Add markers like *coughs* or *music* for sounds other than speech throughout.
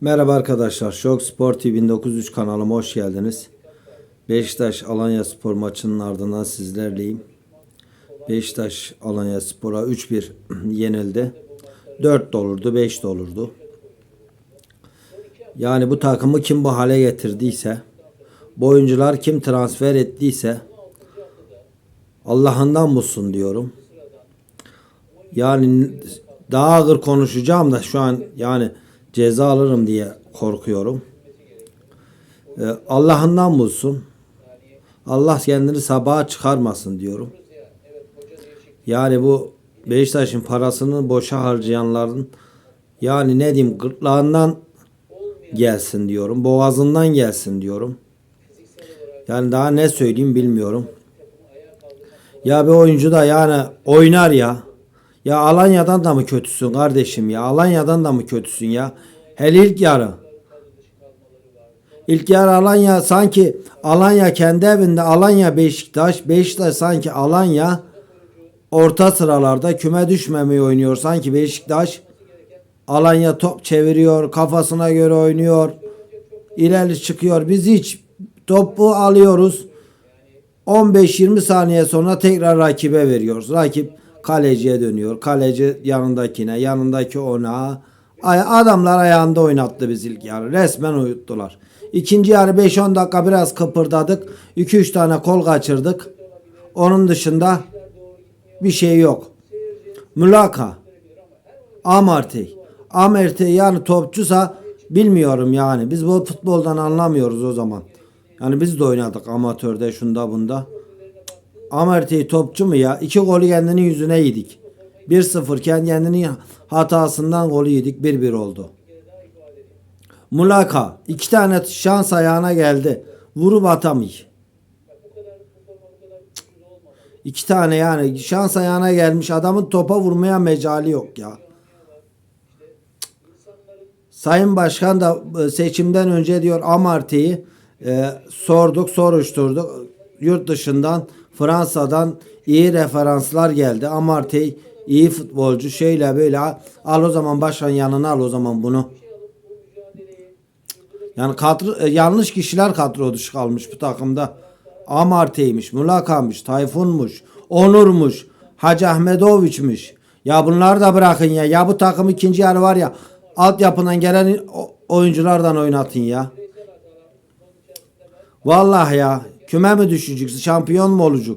Merhaba arkadaşlar. Şok Spor TV 1903 kanalıma hoş geldiniz. Beşiktaş Alanya Spor maçının ardından sizlerleyim. Beşiktaş Alanya Spor'a 3-1 *clears throat* yenildi. 4 de olurdu, 5 de olurdu. Yani bu takımı kim bu hale getirdiyse, bu oyuncular kim transfer ettiyse Allah'ından bulsun diyorum. Yani daha ağır konuşacağım da şu an yani ceza alırım diye korkuyorum. Ee, Allah'ından bulsun. Allah kendini sabaha çıkarmasın diyorum. Yani bu Beşiktaş'ın parasını boşa harcayanların yani ne diyeyim gırtlağından gelsin diyorum. Boğazından gelsin diyorum. Yani daha ne söyleyeyim bilmiyorum. Ya bir oyuncu da yani oynar ya. Ya Alanya'dan da mı kötüsün kardeşim ya? Alanya'dan da mı kötüsün ya? Hele ilk yarı. İlk yarı Alanya sanki Alanya kendi evinde Alanya Beşiktaş. Beşiktaş sanki Alanya orta sıralarda küme düşmemeyi oynuyor. Sanki Beşiktaş Alanya top çeviriyor. Kafasına göre oynuyor. İleri çıkıyor. Biz hiç topu alıyoruz. 15-20 saniye sonra tekrar rakibe veriyoruz. Rakip kaleciye dönüyor. Kaleci yanındakine, yanındaki ona. Adamlar ayağında oynattı biz ilk yarı. Resmen uyuttular. İkinci yarı 5-10 dakika biraz kıpırdadık. 2-3 tane kol kaçırdık. Onun dışında bir şey yok. Mülaka. Amartey. Amartey yani topçusa bilmiyorum yani. Biz bu futboldan anlamıyoruz o zaman. Yani biz de oynadık amatörde şunda bunda. Amartey topçu mu ya? İki golü kendinin yüzüne yedik. 1-0 iken kendinin hatasından golü yedik. 1-1 oldu. Mulaka. iki tane şans ayağına geldi. Vurup atamıyor. İki tane yani şans ayağına gelmiş adamın topa vurmaya mecali yok ya. Sayın Başkan da e, seçimden önce diyor Amarty'yi e, sorduk, soruşturduk. Yurt dışından Fransa'dan iyi referanslar geldi. Amarty iyi futbolcu şeyle böyle al, o zaman başkan yanına al o zaman bunu. Yani kadro, e, yanlış kişiler kadro dışı kalmış bu takımda. Amarty'ymiş, Mulaka'mış, Tayfun'muş, Onur'muş, Hacı Ahmetoviç'miş. Ya bunları da bırakın ya. Ya bu takım ikinci yarı var ya altyapından gelen oyunculardan oynatın ya. Vallahi ya. Küme mi düşecek? Şampiyon mu olacak?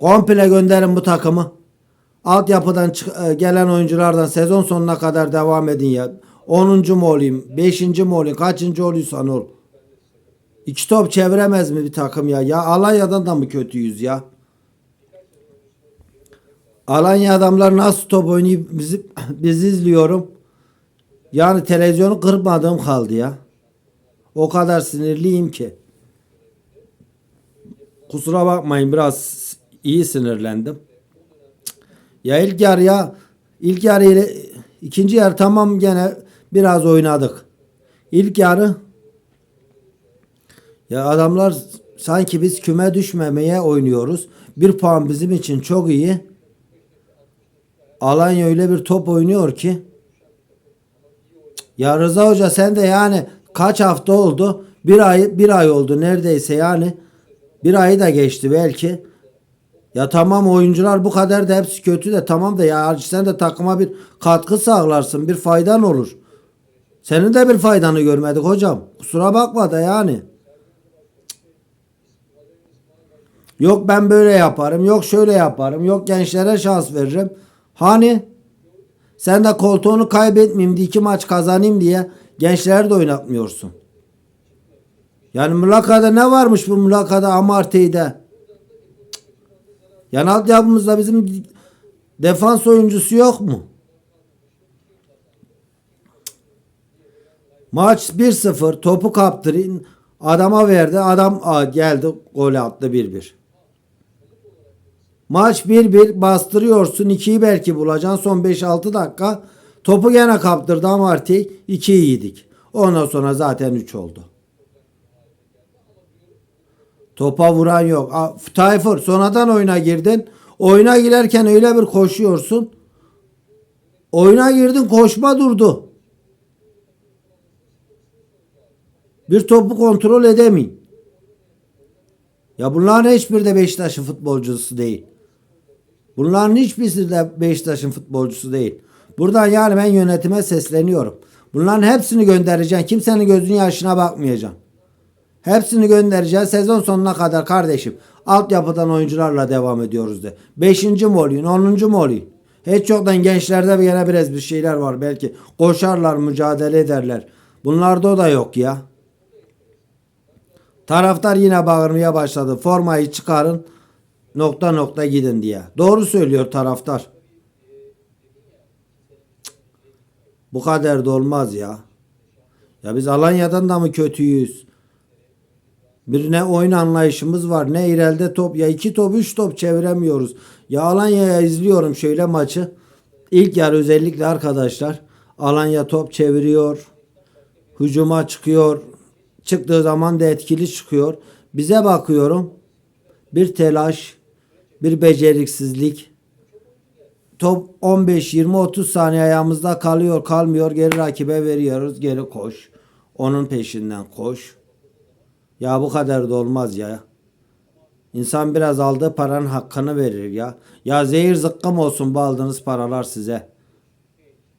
Komple gönderin bu takımı. Altyapıdan e, gelen oyunculardan sezon sonuna kadar devam edin ya. 10. mu olayım? 5. mi olayım? Kaçıncı oluyorsan ol. İki top çeviremez mi bir takım ya? Ya Alanya'dan da mı kötüyüz ya? Alanya adamlar nasıl top oynayıp bizi, *coughs* bizi izliyorum. Yani televizyonu kırmadığım kaldı ya. O kadar sinirliyim ki. Kusura bakmayın biraz iyi sinirlendim. Ya ilk yarıya ilk yarı ile ikinci yarı tamam gene biraz oynadık. İlk yarı ya adamlar sanki biz küme düşmemeye oynuyoruz. Bir puan bizim için çok iyi. Alanya öyle bir top oynuyor ki. Ya Rıza Hoca sen de yani kaç hafta oldu? Bir ay bir ay oldu neredeyse yani. Bir ayı da geçti belki. Ya tamam oyuncular bu kadar da hepsi kötü de tamam da ya sen de takıma bir katkı sağlarsın. Bir faydan olur. Senin de bir faydanı görmedik hocam. Kusura bakma da yani. Yok ben böyle yaparım. Yok şöyle yaparım. Yok gençlere şans veririm. Hani sen de koltuğunu kaybetmeyeyim diye iki maç kazanayım diye gençleri de oynatmıyorsun. Yani mülakada ne varmış bu mülakada Amartey'de? Yani altyapımızda bizim defans oyuncusu yok mu? Maç 1-0 topu kaptırın adama verdi adam geldi gol attı 1-1. Maç 1-1 bastırıyorsun 2'yi belki bulacaksın son 5-6 dakika topu gene kaptırdı Amarty 2'yi yedik. Ondan sonra zaten 3 oldu. Topa vuran yok. Tayfur sonradan oyuna girdin. Oyuna girerken öyle bir koşuyorsun. Oyuna girdin koşma durdu. Bir topu kontrol edemeyin. Ya bunların hiçbiri de Beşiktaş'ın futbolcusu değil. Bunların hiçbirisi de Beşiktaş'ın futbolcusu değil. Buradan yani ben yönetime sesleniyorum. Bunların hepsini göndereceksin. Kimsenin gözünün yaşına bakmayacaksın. Hepsini göndereceğiz sezon sonuna kadar kardeşim. Altyapıdan oyuncularla devam ediyoruz de. Beşinci mi olayım, onuncu mu olayım? Hiç yoktan gençlerde gene biraz bir şeyler var belki. Koşarlar, mücadele ederler. Bunlarda o da yok ya. Taraftar yine bağırmaya başladı. Formayı çıkarın, nokta nokta gidin diye. Doğru söylüyor taraftar. Bu kadar da olmaz ya. Ya biz Alanya'dan da mı kötüyüz? Bir ne oyun anlayışımız var ne ileride top ya iki top üç top çeviremiyoruz. Ya Alanya'ya izliyorum şöyle maçı. İlk yarı özellikle arkadaşlar Alanya top çeviriyor. Hücuma çıkıyor. Çıktığı zaman da etkili çıkıyor. Bize bakıyorum. Bir telaş, bir beceriksizlik. Top 15 20 30 saniye ayağımızda kalıyor, kalmıyor. Geri rakibe veriyoruz. Geri koş. Onun peşinden koş. Ya bu kadar da olmaz ya. İnsan biraz aldığı paranın hakkını verir ya. Ya zehir zıkkım olsun bu aldığınız paralar size.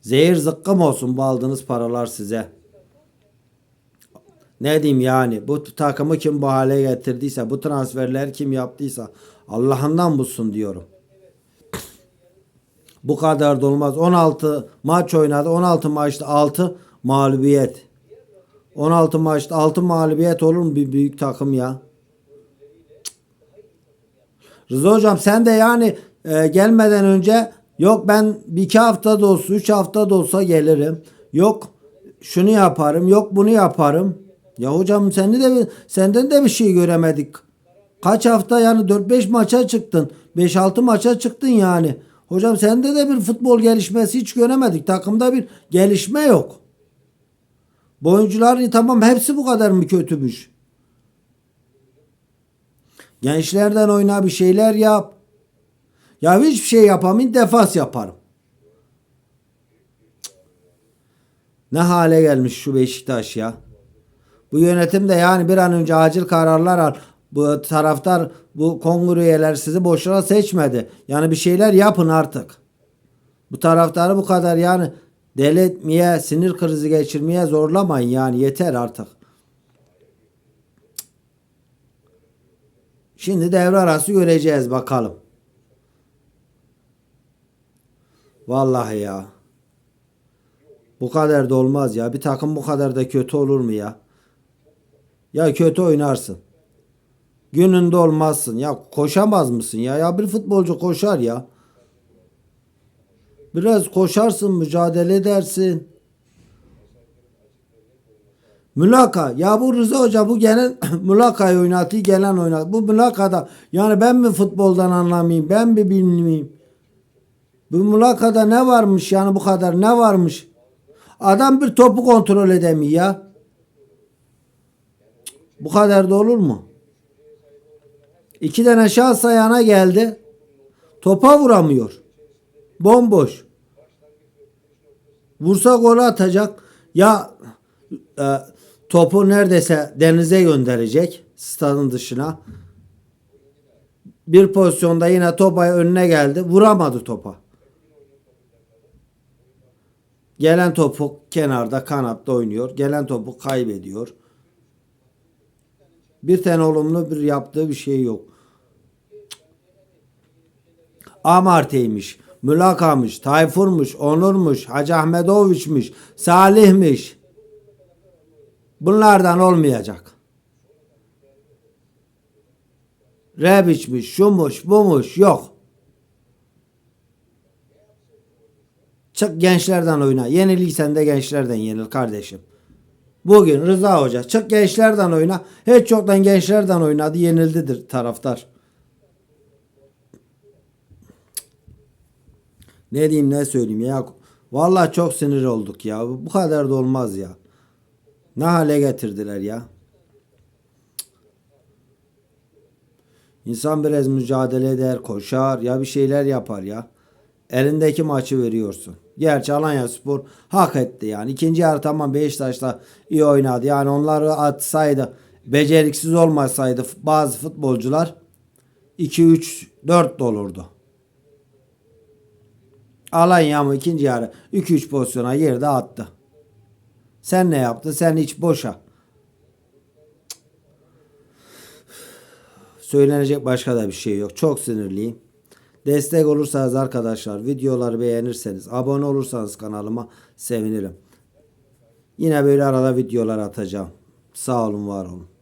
Zehir zıkkım olsun bu aldığınız paralar size. Ne diyeyim yani bu takımı kim bu hale getirdiyse bu transferler kim yaptıysa Allah'ından bulsun diyorum. Bu kadar da olmaz. 16 maç oynadı. 16 maçta 6 mağlubiyet. 16 maçta 6 mağlubiyet olur mu bir büyük takım ya? Rıza hocam sen de yani e, gelmeden önce yok ben bir iki hafta da olsa üç hafta da olsa gelirim. Yok şunu yaparım yok bunu yaparım. Ya hocam seni de senden de bir şey göremedik. Kaç hafta yani 4-5 maça çıktın. 5-6 maça çıktın yani. Hocam sende de bir futbol gelişmesi hiç göremedik. Takımda bir gelişme yok. Bu oyuncuların tamam hepsi bu kadar mı kötümüş? Gençlerden oyna bir şeyler yap. Ya hiçbir şey yapamayın defas yaparım. Ne hale gelmiş şu Beşiktaş ya. Bu yönetim de yani bir an önce acil kararlar al. Bu taraftar bu kongre üyeler sizi boşuna seçmedi. Yani bir şeyler yapın artık. Bu taraftarı bu kadar yani etmeye, sinir krizi geçirmeye zorlamayın yani yeter artık. Şimdi devre arası göreceğiz bakalım. Vallahi ya. Bu kadar da olmaz ya. Bir takım bu kadar da kötü olur mu ya? Ya kötü oynarsın. Gününde olmazsın. Ya koşamaz mısın ya? Ya bir futbolcu koşar ya. Biraz koşarsın, mücadele edersin. Mülaka. Ya bu Rıza Hoca bu gelen *clears throat* mülakayı oynatıyor, gelen oynat. Bu mülakada yani ben mi futboldan anlamayayım, ben mi bilmeyeyim? Bu mülakada ne varmış yani bu kadar ne varmış? Adam bir topu kontrol edemiyor ya. Bu kadar da olur mu? İki tane şans ayağına geldi. Topa vuramıyor. Bomboş. Vursa gol atacak. Ya e, topu neredeyse denize gönderecek. Stadın dışına. Bir pozisyonda yine topa önüne geldi. Vuramadı topa. Gelen topu kenarda kanatta oynuyor. Gelen topu kaybediyor. Bir tane olumlu bir yaptığı bir şey yok. Amarte'ymiş, Mülaka'mış, Tayfur'muş, Onur'muş, Hacı Ahmetoviç'miş, Salih'miş. Bunlardan olmayacak. Rebiç'miş, şumuş, bumuş yok. Çık gençlerden oyna. Yeniliysen de gençlerden yenil kardeşim. Bugün Rıza Hoca çık gençlerden oyna. Hiç çoktan gençlerden oynadı. Yenildidir taraftar. Ne diyeyim ne söyleyeyim ya. Vallahi çok sinir olduk ya. Bu kadar da olmaz ya. Ne hale getirdiler ya. İnsan biraz mücadele eder, koşar ya bir şeyler yapar ya. elindeki maçı veriyorsun. Gerçi Alanya Spor hak etti yani. İkinci yarı tamam Beşiktaş'ta iyi oynadı. Yani onları atsaydı beceriksiz olmasaydı bazı futbolcular 2-3 4 olurdu. Alanya mı ikinci yarı 2-3 pozisyona girdi attı. Sen ne yaptın? Sen hiç boşa. Söylenecek başka da bir şey yok. Çok sinirliyim. Destek olursanız arkadaşlar videoları beğenirseniz abone olursanız kanalıma sevinirim. Yine böyle arada videolar atacağım. Sağ olun var olun.